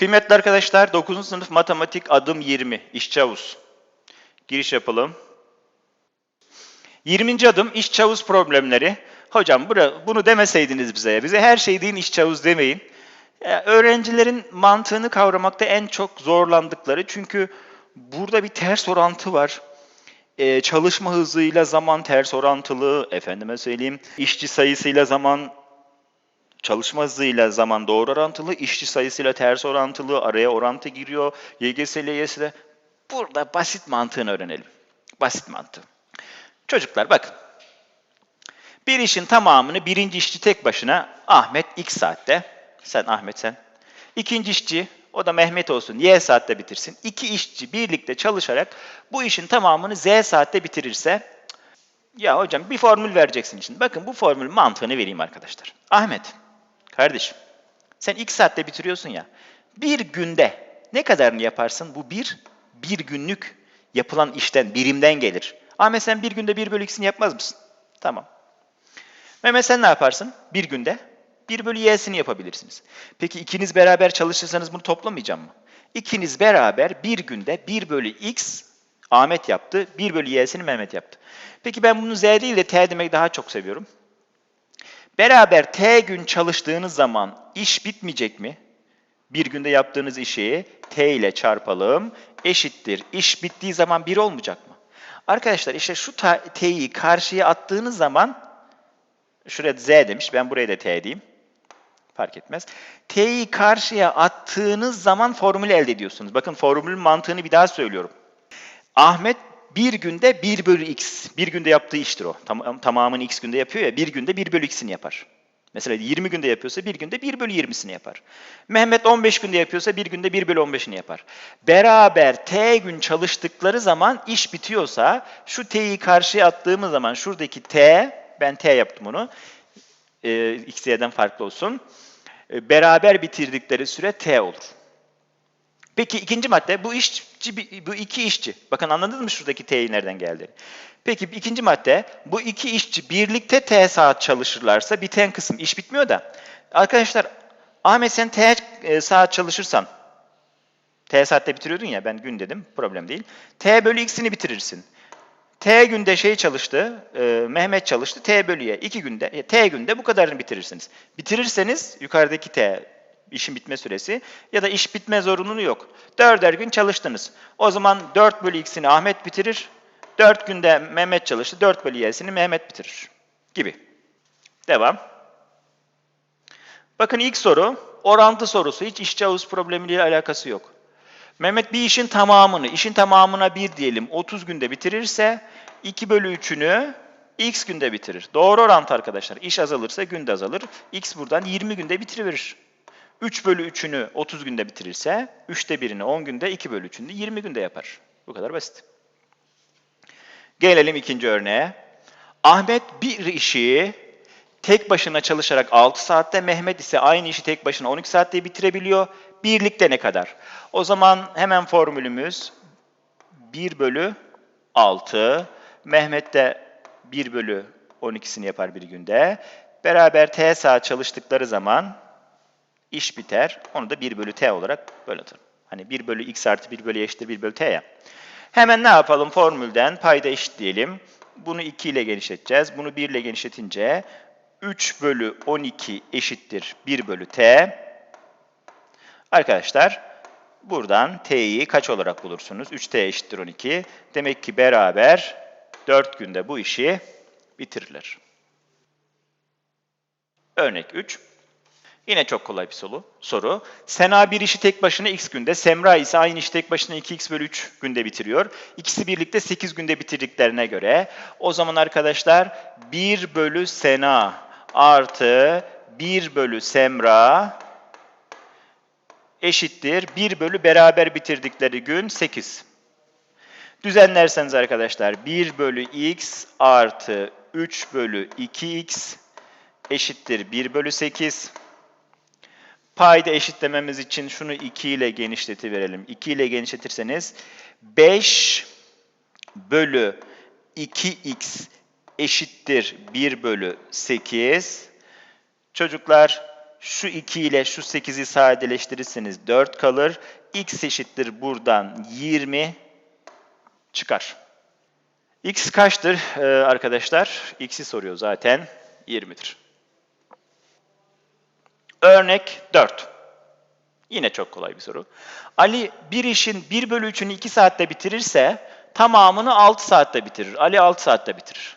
Kıymetli arkadaşlar 9. sınıf matematik adım 20 İşçi Havuz. Giriş yapalım. 20. adım iş havuz problemleri. Hocam bunu demeseydiniz bize. Bize her şey deyin iş havuz demeyin. Öğrencilerin mantığını kavramakta en çok zorlandıkları çünkü burada bir ters orantı var. Ee, çalışma hızıyla zaman ters orantılı, efendime söyleyeyim, işçi sayısıyla zaman Çalışma hızıyla zaman doğru orantılı, işçi sayısıyla ters orantılı, araya orantı giriyor, YGS ile YGS'de. Burada basit mantığını öğrenelim. Basit mantığı. Çocuklar bakın. Bir işin tamamını birinci işçi tek başına Ahmet X saatte, sen Ahmet sen. İkinci işçi, o da Mehmet olsun, Y saatte bitirsin. İki işçi birlikte çalışarak bu işin tamamını Z saatte bitirirse, ya hocam bir formül vereceksin şimdi. Bakın bu formül mantığını vereyim arkadaşlar. Ahmet, kardeşim sen iki saatte bitiriyorsun ya. Bir günde ne kadarını yaparsın? Bu bir, bir günlük yapılan işten, birimden gelir. Ahmet sen bir günde bir bölü ikisini yapmaz mısın? Tamam. Mehmet sen ne yaparsın? Bir günde bir bölü y'sini yapabilirsiniz. Peki ikiniz beraber çalışırsanız bunu toplamayacağım mı? İkiniz beraber bir günde bir bölü x Ahmet yaptı, bir bölü y'sini Mehmet yaptı. Peki ben bunu z değil de t demek daha çok seviyorum. Beraber t gün çalıştığınız zaman iş bitmeyecek mi? Bir günde yaptığınız işi t ile çarpalım eşittir. İş bittiği zaman 1 olmayacak mı? Arkadaşlar işte şu t'yi karşıya attığınız zaman şuraya z demiş ben buraya da t diyeyim. Fark etmez. T'yi karşıya attığınız zaman formülü elde ediyorsunuz. Bakın formülün mantığını bir daha söylüyorum. Ahmet bir günde 1 bölü x. Bir günde yaptığı iştir o. Tam, tamamını x günde yapıyor ya. Bir günde 1 bölü x'ini yapar. Mesela 20 günde yapıyorsa bir günde 1 bölü 20'sini yapar. Mehmet 15 günde yapıyorsa bir günde 1 bölü 15'ini yapar. Beraber t gün çalıştıkları zaman iş bitiyorsa şu t'yi karşıya attığımız zaman şuradaki t, ben t yaptım onu, e, x y'den farklı olsun. E, beraber bitirdikleri süre t olur. Peki ikinci madde bu işçi bu iki işçi. Bakın anladınız mı şuradaki t'yi nereden geldi? Peki ikinci madde bu iki işçi birlikte t saat çalışırlarsa biten kısım iş bitmiyor da. Arkadaşlar Ahmet sen t e, saat çalışırsan t saatte bitiriyordun ya ben gün dedim problem değil. t bölü x'ini bitirirsin. T günde şey çalıştı, e, Mehmet çalıştı, T bölüye. iki günde, e, T günde bu kadarını bitirirsiniz. Bitirirseniz yukarıdaki T işin bitme süresi ya da iş bitme zorunluluğu yok. Dörder gün çalıştınız. O zaman 4 bölü x'ini Ahmet bitirir, 4 günde Mehmet çalıştı, 4 bölü y'sini Mehmet bitirir gibi. Devam. Bakın ilk soru, orantı sorusu. Hiç işçi havuz problemiyle alakası yok. Mehmet bir işin tamamını, işin tamamına 1 diyelim 30 günde bitirirse 2 bölü 3'ünü x günde bitirir. Doğru orantı arkadaşlar. İş azalırsa günde azalır. x buradan 20 günde bitiriverir. 3 bölü 3'ünü 30 günde bitirirse 3'te 1'ini 10 günde 2 bölü 3'ünü 20 günde yapar. Bu kadar basit. Gelelim ikinci örneğe. Ahmet bir işi tek başına çalışarak 6 saatte, Mehmet ise aynı işi tek başına 12 saatte bitirebiliyor. Birlikte ne kadar? O zaman hemen formülümüz 1 bölü 6. Mehmet de 1 bölü 12'sini yapar bir günde. Beraber t saat çalıştıkları zaman iş biter. Onu da 1 bölü t olarak böyle atarım. Hani 1 bölü x artı 1 bölü eşittir 1 bölü t ya. Hemen ne yapalım? Formülden payda eşitleyelim. Bunu 2 ile genişleteceğiz. Bunu 1 ile genişletince 3 bölü 12 eşittir 1 bölü t. Arkadaşlar buradan t'yi kaç olarak bulursunuz? 3t eşittir 12. Demek ki beraber 4 günde bu işi bitirirler. Örnek 3. Yine çok kolay bir soru. soru. Sena bir işi tek başına x günde, Semra ise aynı işi tek başına 2x bölü 3 günde bitiriyor. İkisi birlikte 8 günde bitirdiklerine göre o zaman arkadaşlar 1 bölü Sena artı 1 bölü Semra eşittir 1 bölü beraber bitirdikleri gün 8. Düzenlerseniz arkadaşlar 1 bölü x artı 3 bölü 2x eşittir 1 bölü 8. Payda eşitlememiz için şunu 2 ile genişletiverelim. 2 ile genişletirseniz 5 bölü 2x eşittir 1 bölü 8. Çocuklar Şu 2 ile şu 8'i sadeleştirirseniz 4 kalır. x eşittir buradan 20 çıkar. x kaçtır arkadaşlar? x'i soruyor zaten. 20'dir. Örnek 4. Yine çok kolay bir soru. Ali bir işin 1 bölü 3'ünü 2 saatte bitirirse tamamını 6 saatte bitirir. Ali 6 saatte bitirir.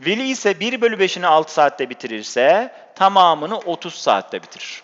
Veli ise 1 bölü 5'ini 6 saatte bitirirse tamamını 30 saatte bitirir.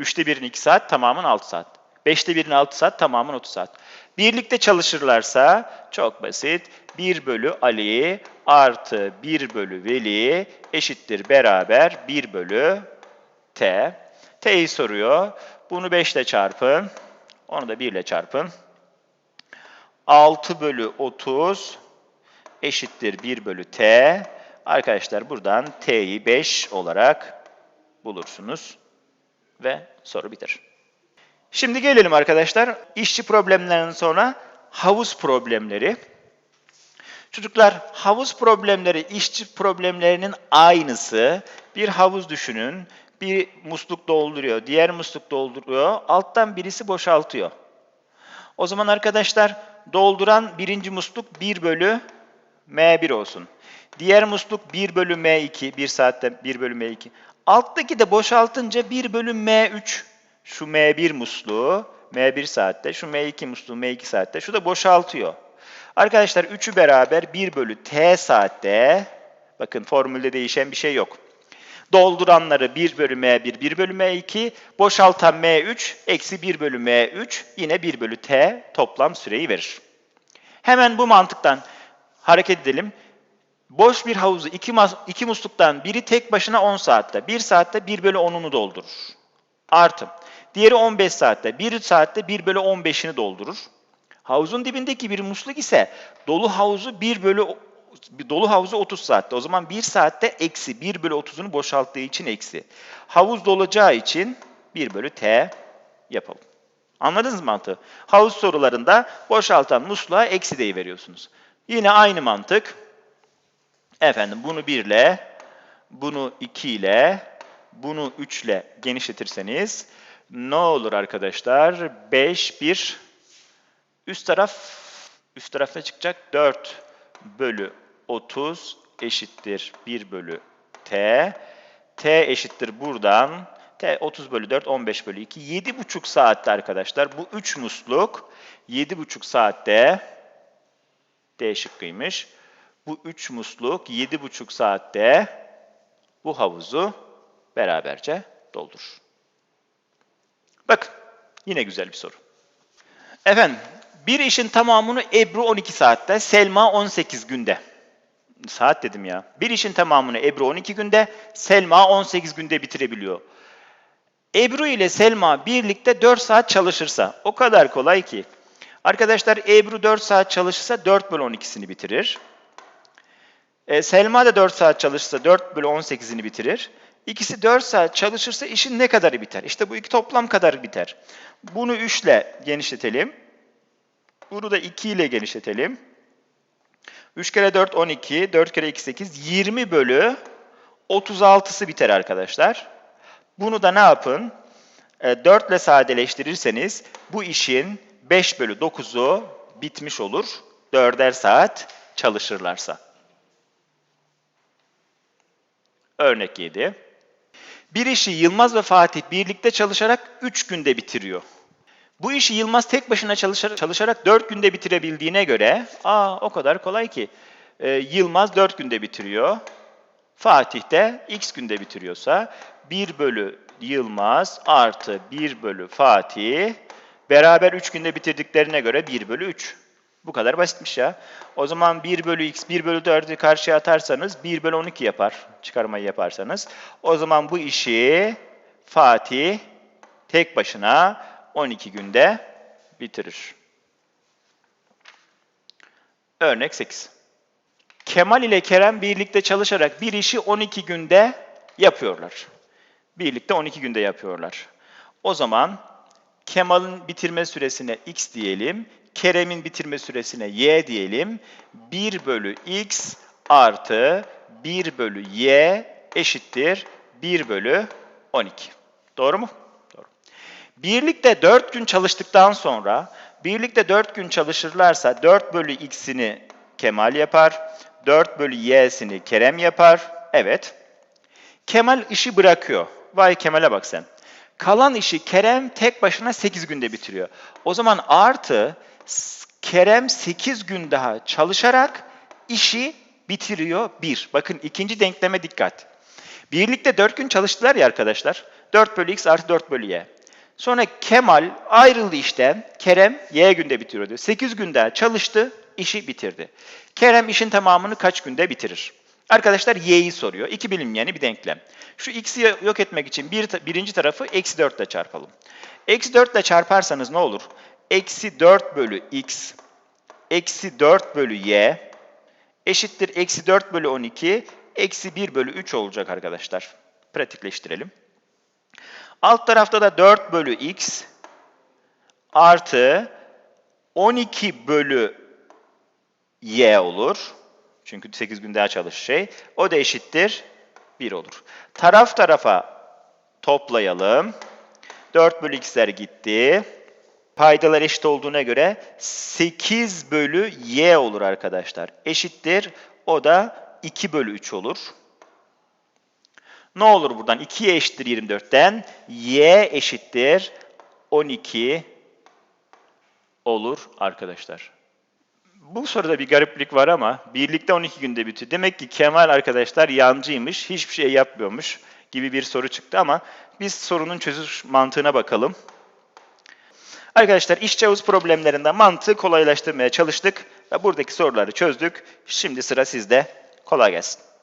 3'te 1'in 2 saat, tamamını 6 saat. 5'te 1'in 6 saat, tamamını 30 saat. Birlikte çalışırlarsa çok basit. 1 bölü Ali artı 1 bölü Veli eşittir beraber 1 bölü T. T'yi soruyor. Bunu 5 ile çarpın. Onu da 1 ile çarpın. 6 bölü 30 eşittir 1 bölü T. Arkadaşlar buradan T'yi 5 olarak bulursunuz. Ve soru biter. Şimdi gelelim arkadaşlar işçi problemlerinden sonra havuz problemleri. Çocuklar havuz problemleri işçi problemlerinin aynısı. Bir havuz düşünün. Bir musluk dolduruyor, diğer musluk dolduruyor. Alttan birisi boşaltıyor. O zaman arkadaşlar dolduran birinci musluk 1 bölü M1 olsun. Diğer musluk 1 bölü M2, 1 saatte 1 bölü M2. Alttaki de boşaltınca 1 bölü M3. Şu M1 musluğu M1 saatte, şu M2 musluğu M2 saatte. Şu da boşaltıyor. Arkadaşlar üçü beraber 1 bölü T saatte, bakın formülde değişen bir şey yok. Dolduranları 1 bölü M1, 1 bölü M2, boşaltan M3, eksi 1 bölü M3, yine 1 bölü T toplam süreyi verir. Hemen bu mantıktan hareket edelim. Boş bir havuzu iki, iki musluktan biri tek başına 10 saatte, 1 saatte 1 bölü 10'unu doldurur. Artı. Diğeri 15 saatte, 1 saatte 1 bölü 15'ini doldurur. Havuzun dibindeki bir musluk ise dolu havuzu 1 bölü dolu havuzu 30 saatte. O zaman 1 saatte eksi 1 bölü 30'unu boşalttığı için eksi. Havuz dolacağı için 1 bölü T yapalım. Anladınız mı mantığı? Havuz sorularında boşaltan musluğa eksi deyi veriyorsunuz. Yine aynı mantık. Efendim bunu 1 ile, bunu 2 ile, bunu 3 ile genişletirseniz ne olur arkadaşlar? 5, 1, üst taraf, üst tarafta çıkacak 4 bölü 30 eşittir 1 bölü t. t eşittir buradan. t 30 bölü 4, 15 bölü 2. 7,5 saatte arkadaşlar bu 3 musluk 7,5 saatte D şıkkıymış. Bu 3 musluk 7,5 saatte bu havuzu beraberce doldurur. Bakın yine güzel bir soru. Efendim bir işin tamamını Ebru 12 saatte, Selma 18 günde. Saat dedim ya. Bir işin tamamını Ebru 12 günde, Selma 18 günde bitirebiliyor. Ebru ile Selma birlikte 4 saat çalışırsa o kadar kolay ki. Arkadaşlar Ebru 4 saat çalışırsa 4 bölü 12'sini bitirir. E, Selma da 4 saat çalışırsa 4 bölü 18'ini bitirir. İkisi 4 saat çalışırsa işin ne kadarı biter? İşte bu iki toplam kadar biter. Bunu 3 ile genişletelim. Bunu da 2 ile genişletelim. 3 kere 4 12, 4 kere 2 8, 20 bölü 36'sı biter arkadaşlar. Bunu da ne yapın? E, 4 ile sadeleştirirseniz bu işin 5 bölü 9'u bitmiş olur. 4'er saat çalışırlarsa. Örnek 7. Bir işi Yılmaz ve Fatih birlikte çalışarak 3 günde bitiriyor. Bu işi Yılmaz tek başına çalışarak, çalışarak 4 günde bitirebildiğine göre, aa o kadar kolay ki. Ee, Yılmaz 4 günde bitiriyor. Fatih de x günde bitiriyorsa 1 bölü Yılmaz artı 1 bölü Fatih beraber 3 günde bitirdiklerine göre 1 bölü 3. Bu kadar basitmiş ya. O zaman 1 bölü x, 1 bölü 4'ü karşıya atarsanız 1 bölü 12 yapar. Çıkarmayı yaparsanız. O zaman bu işi Fatih tek başına 12 günde bitirir. Örnek 8. Kemal ile Kerem birlikte çalışarak bir işi 12 günde yapıyorlar. Birlikte 12 günde yapıyorlar. O zaman Kemal'in bitirme süresine x diyelim, Kerem'in bitirme süresine y diyelim. 1 bölü x artı 1 bölü y eşittir 1 bölü 12. Doğru mu? Birlikte 4 gün çalıştıktan sonra birlikte 4 gün çalışırlarsa 4 bölü x'ini Kemal yapar. 4 bölü y'sini Kerem yapar. Evet. Kemal işi bırakıyor. Vay Kemal'e bak sen. Kalan işi Kerem tek başına 8 günde bitiriyor. O zaman artı Kerem 8 gün daha çalışarak işi bitiriyor 1. Bakın ikinci denkleme dikkat. Birlikte 4 gün çalıştılar ya arkadaşlar. 4 bölü x artı 4 bölü y. Sonra Kemal ayrıldı işten. Kerem y günde bitiriyordu. 8 günde çalıştı, işi bitirdi. Kerem işin tamamını kaç günde bitirir? Arkadaşlar y'yi soruyor. İki bilinmeyeni bir denklem. Şu x'i yok etmek için bir, birinci tarafı eksi 4 ile çarpalım. Eksi 4 ile çarparsanız ne olur? Eksi 4 bölü x eksi 4 bölü y eşittir eksi 4 bölü 12 eksi 1 bölü 3 olacak arkadaşlar. Pratikleştirelim. Alt tarafta da 4 bölü x artı 12 bölü y olur. Çünkü 8 gün daha çalış şey. O da eşittir 1 olur. Taraf tarafa toplayalım. 4 bölü x'ler gitti. Paydalar eşit olduğuna göre 8 bölü y olur arkadaşlar. Eşittir. O da 2 bölü 3 olur. Ne olur buradan? 2y eşittir 24'ten. y eşittir 12 olur arkadaşlar. Bu soruda bir gariplik var ama birlikte 12 günde bitiyor. Demek ki Kemal arkadaşlar yancıymış, hiçbir şey yapmıyormuş gibi bir soru çıktı ama biz sorunun çözüş mantığına bakalım. Arkadaşlar iş çavuş problemlerinde mantığı kolaylaştırmaya çalıştık ve buradaki soruları çözdük. Şimdi sıra sizde. Kolay gelsin.